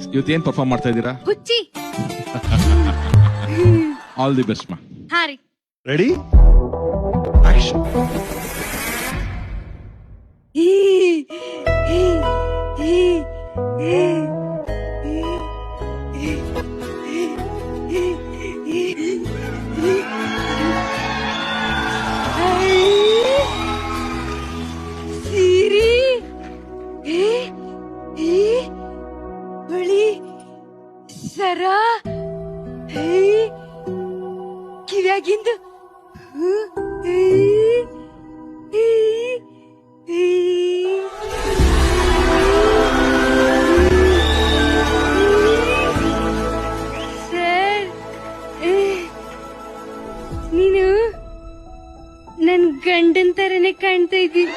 Nice ಇವತ್ತು ಏನ್ perform ಮಾಡ್ತಾ ಇದ್ದೀರಾ? ಹುಚ್ಚಿ. ಆಲ್ ದಿ ಬೆಸ್ಟ್ ಮಾ ಹಾ ರೀ. ರೆಡಿ ಸರ ಏ, ಏ. ಸರ್ ನೀನು ನನ್ನ ಗಂಡನ್ ತರನೇ ಕಾಣ್ತಾ ಇದ್ದೀನಿ